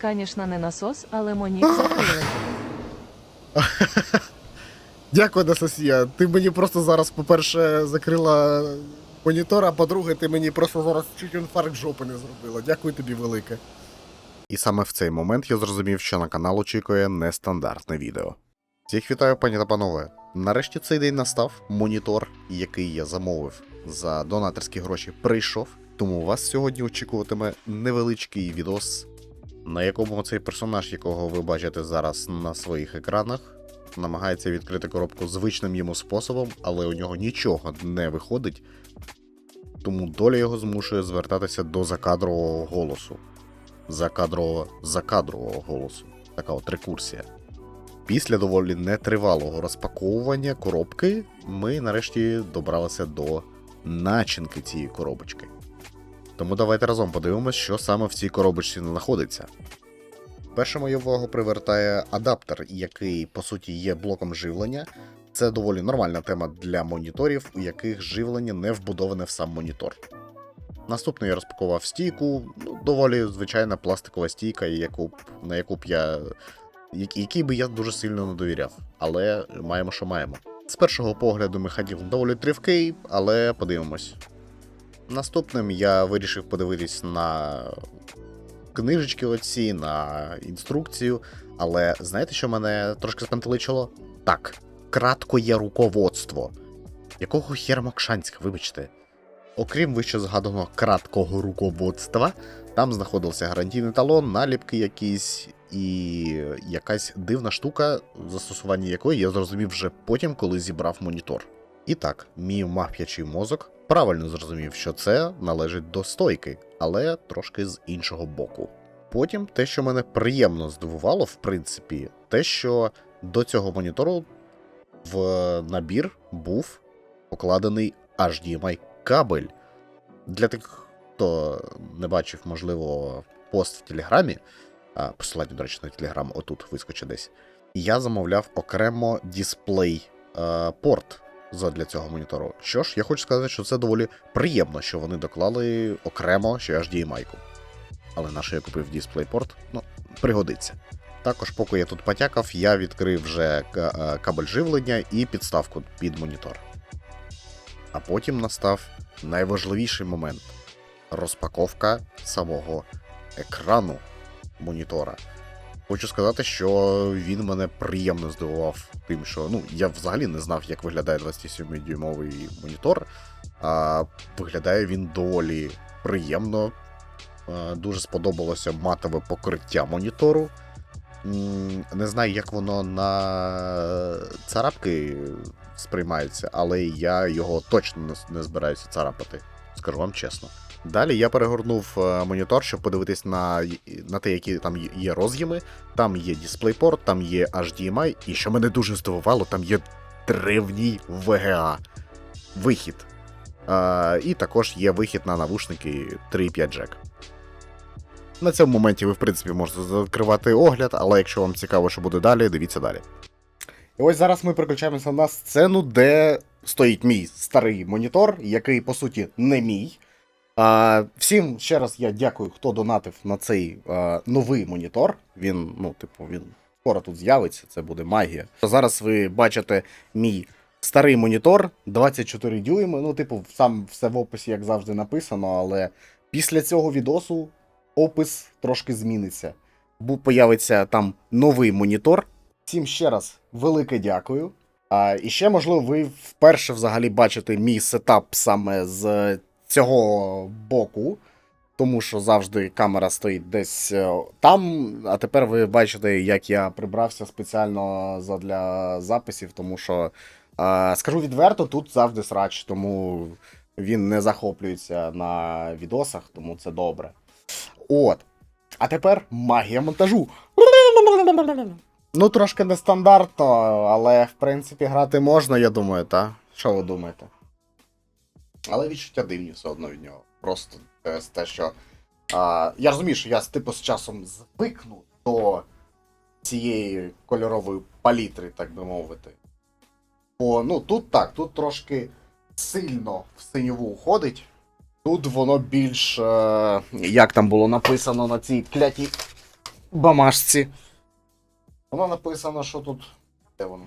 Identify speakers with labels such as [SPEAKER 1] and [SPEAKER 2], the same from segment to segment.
[SPEAKER 1] Це, звісно, не насос, але монік закрили.
[SPEAKER 2] Дякую, Анастасія. Ти мені просто зараз, по-перше, закрила монітор, а по-друге, ти мені просто зараз чуть інфаркт жопи не зробила. Дякую тобі велике. І саме в цей момент я зрозумів, що на канал очікує нестандартне відео. Всіх вітаю, пані та панове. Нарешті цей день настав. Монітор, який я замовив за донаторські гроші, прийшов. Тому вас сьогодні очікуватиме невеличкий відос, на якому цей персонаж, якого ви бачите зараз на своїх екранах, намагається відкрити коробку звичним йому способом, але у нього нічого не виходить, тому доля його змушує звертатися до закадрового голосу. Закадрового закадрового голосу. Така от рекурсія. Після доволі нетривалого розпаковування коробки ми нарешті добралися до начинки цієї коробочки. Тому давайте разом подивимось, що саме в цій коробочці знаходиться. Перше мою увагу привертає адаптер, який по суті є блоком живлення. Це доволі нормальна тема для моніторів, у яких живлення не вбудоване в сам монітор. Наступно я розпакував стійку, ну, доволі звичайна пластикова стійка, яку, на яку б я. як- якій би я дуже сильно не довіряв. Але маємо, що маємо. З першого погляду механізм доволі тривкий, але подивимось. Наступним я вирішив подивитись на книжечки оці, на інструкцію. Але знаєте, що мене трошки спантеличило? Так, кратко є руководство. Якого хера Мокшанська, вибачте. Окрім вище згаданого краткого руководства, там знаходився гарантійний талон, наліпки якісь і якась дивна штука, застосування якої я зрозумів вже потім, коли зібрав монітор. І так, мій мавп'ячий мозок правильно зрозумів, що це належить до стойки, але трошки з іншого боку. Потім те, що мене приємно здивувало, в принципі, те, що до цього монітору в набір був покладений HDMI кабель. Для тих, хто не бачив, можливо, пост в Телеграмі, а, посилання, до речі, на Телеграм отут вискочить десь. Я замовляв окремо дисплей е, порт для цього монітору. Що ж, я хочу сказати, що це доволі приємно, що вони доклали окремо ще HDMI-ку. Але на що я купив DisplayPort, ну, пригодиться. Також, поки я тут потякав, я відкрив вже е, кабель живлення і підставку під монітор. А потім настав найважливіший момент розпаковка самого екрану монітора. Хочу сказати, що він мене приємно здивував тим, що ну, я взагалі не знав, як виглядає 27-дюймовий монітор. А виглядає він доволі приємно. Дуже сподобалося матове покриття монітору. Не знаю, як воно на царапки сприймається, але я його точно не збираюся царапати, скажу вам чесно. Далі я перегорнув е, монітор, щоб подивитись на, на те, які там є- роз'єми. Там є DisplayPort, там є HDMI, і що мене дуже здивувало, там є древній VGA вихід. Е, і також є вихід на навушники 3.5 Jack. На цьому моменті ви, в принципі, можете закривати огляд, але якщо вам цікаво, що буде далі, дивіться далі. І ось зараз ми переключаємося на сцену, де стоїть мій старий монітор, який, по суті, не мій. А, всім ще раз я дякую, хто донатив на цей а, новий монітор. Він, ну, типу, він скоро тут з'явиться, це буде магія. Зараз ви бачите мій старий монітор 24 дюйми. Ну, типу, сам все в описі, як завжди, написано, але після цього відосу опис трошки зміниться. Бо появиться там новий монітор. Всім ще раз велике дякую. А, і ще, можливо, ви вперше взагалі бачите мій сетап саме з цього боку, тому що завжди камера стоїть десь е, там. А тепер ви бачите, як я прибрався спеціально задля записів, тому що е, скажу відверто, тут завжди срач, тому він не захоплюється на відосах, тому це добре. От. А тепер магія монтажу. Ну, трошки нестандартно, але в принципі грати можна, я думаю, та? Що ви думаєте? Але відчуття дивні все одно від нього. Просто те, те що. А, я розумію, що я типу з часом звикну до цієї кольорової палітри, так би мовити. Бо ну тут так, тут трошки сильно в синьову уходить. Тут воно більш. Е, як там було написано на цій клятій бамашці. Воно написано, що тут. Де воно?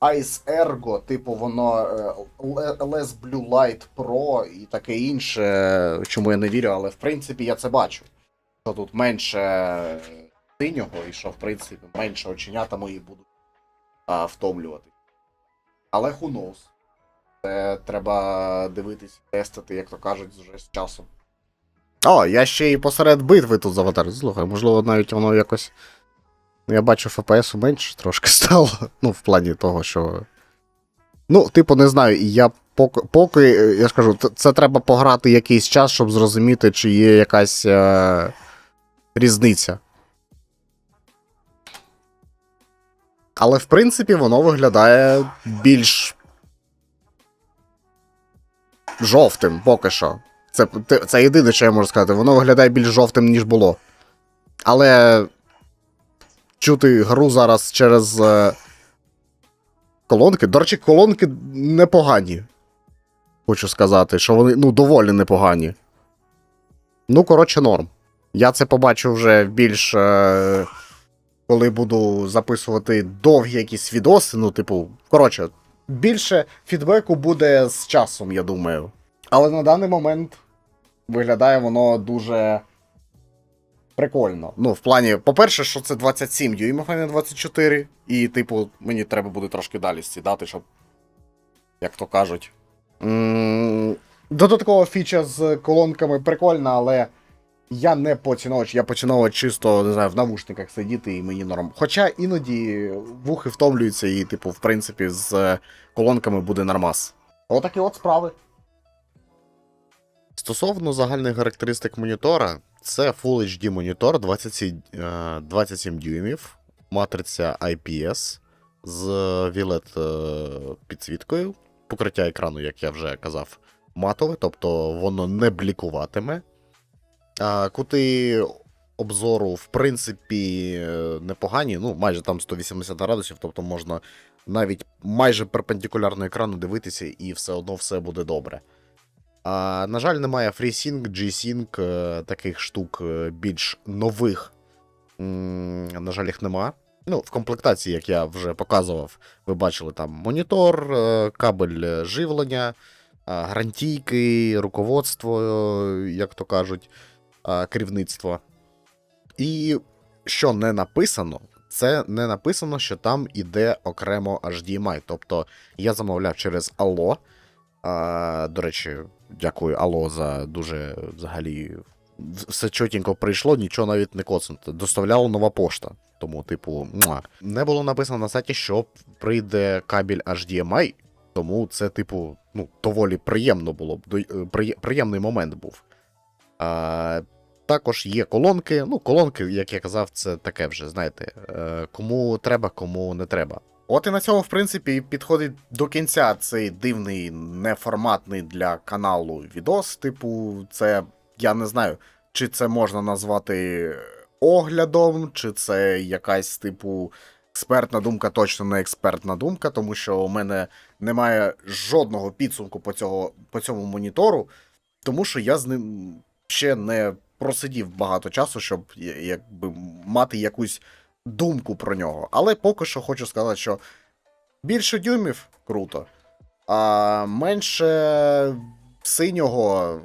[SPEAKER 2] Ice Ergo, типу, воно е, Les Blue Light Pro і таке інше, чому я не вірю, але в принципі я це бачу. Що тут менше синього, і що, в принципі, менше оченята мої будуть втомлювати. Але who knows. Це треба дивитись, тестити, як то кажуть, вже з часом. О, я ще і посеред битви тут з аватар. Слухай, можливо, навіть воно якось. Ну, я бачу ФПС менше трошки стало. Ну, в плані того, що. Ну, типу, не знаю, і я поки, поки е, я ж кажу, це треба пограти якийсь час, щоб зрозуміти, чи є якась е, різниця. Але в принципі воно виглядає більш жовтим поки що. Це, це єдине, що я можу сказати. Воно виглядає більш жовтим, ніж було. Але чути гру зараз через е, колонки. До речі, колонки непогані. Хочу сказати, що вони ну, доволі непогані. Ну, коротше, норм. Я це побачу вже більш. Е, коли буду записувати довгі якісь відоси. Ну, типу, коротше, більше фідбеку буде з часом, я думаю. Але на даний момент виглядає воно дуже прикольно. Ну, в плані, по-перше, що це 27 дюймів, а не 24. І, типу, мені треба буде трошки далі сідати, щоб, як то кажуть. Додаткова фіча з колонками прикольна, але я не поціновувач, я поціновувач чисто, не знаю, в навушниках сидіти і мені норм. Хоча іноді вухи втомлюються, і, типу, в принципі, з е, колонками буде нормас. Отакі от справи. Стосовно загальних характеристик монітора, це Full HD монітор 27, е, 27 дюймів, матриця IPS з вілет підсвіткою. Покриття екрану, як я вже казав, матове, тобто воно не блікуватиме. Кути обзору, в принципі, е, непогані, ну, майже там 180 градусів, тобто можна навіть майже перпендикулярно екрану дивитися, і все одно все буде добре. А, на жаль, немає FreeSync, G-Sync, е, таких штук е, більш нових. На жаль, їх нема. Ну, в комплектації, як я вже показував, ви бачили там монітор, е, кабель живлення, гарантійки, руководство, як то кажуть, керівництво. І що не написано, це не написано, що там іде окремо HDMI. Тобто я замовляв через Allo. А, до речі, дякую Allo за дуже взагалі. Все чотенько прийшло, нічого навіть не коцнуто. Доставляла нова пошта. Тому, типу, муа. не було написано на сайті, що прийде кабель HDMI, тому це, типу, ну, доволі приємно було е, приє- Приємний момент був. А, також є колонки. Ну, колонки, як я казав, це таке вже, знаєте, е, кому треба, кому не треба. От і на цьому, в принципі, підходить до кінця цей дивний, неформатний для каналу відос. Типу, це я не знаю, чи це можна назвати оглядом, чи це якась, типу, експертна думка, точно не експертна думка, тому що у мене немає жодного підсумку по, цього, по цьому монітору, тому що я з ним ще не просидів багато часу, щоб якби мати якусь думку про нього. Але поки що хочу сказати, що більше дюймів круто, а менше синього.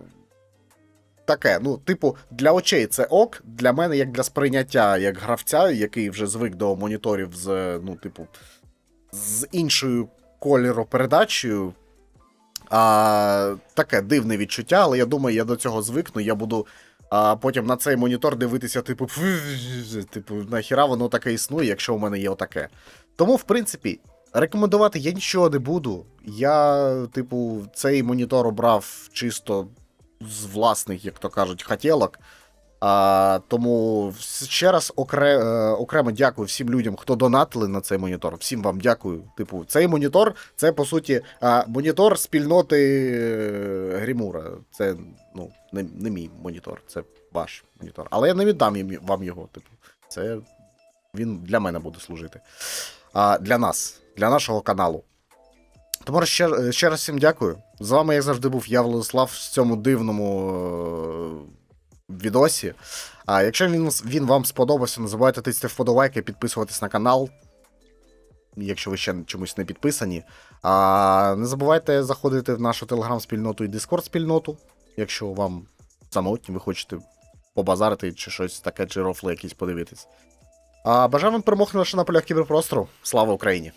[SPEAKER 2] Таке, ну, типу, для очей це ок, для мене, як для сприйняття, як гравця, який вже звик до моніторів з, ну, типу, з іншою кольоропередачею. А, таке дивне відчуття, але я думаю, я до цього звикну. Я буду а, потім на цей монітор дивитися, типу, типу, нахіра воно таке існує, якщо у мене є отаке. Тому, в принципі, рекомендувати я нічого не буду. Я, типу, цей монітор обрав чисто з власних, як то кажуть, хотілок. А, тому ще раз окре, е, окремо дякую всім людям, хто донатили на цей монітор. Всім вам дякую. Типу, цей монітор це по суті монітор спільноти е, Грімура. Це ну, не, не мій монітор, це ваш монітор. Але я не віддам вам його. Типу, це він для мене буде служити. А, для нас, для нашого каналу. Тому ще, ще раз всім дякую. З вами, як завжди, був я, Владислав, в цьому дивному е, відосі. А якщо він, він вам сподобався, не забувайте тисти вподобайки, підписуватись на канал. Якщо ви ще чомусь не підписані. А не забувайте заходити в нашу телеграм-спільноту і дискорд-спільноту, якщо вам самотні, ви хочете побазарити чи щось таке, чи рофли якісь подивитись. А бажаю вам перемог на полях кіберпростору. Слава Україні!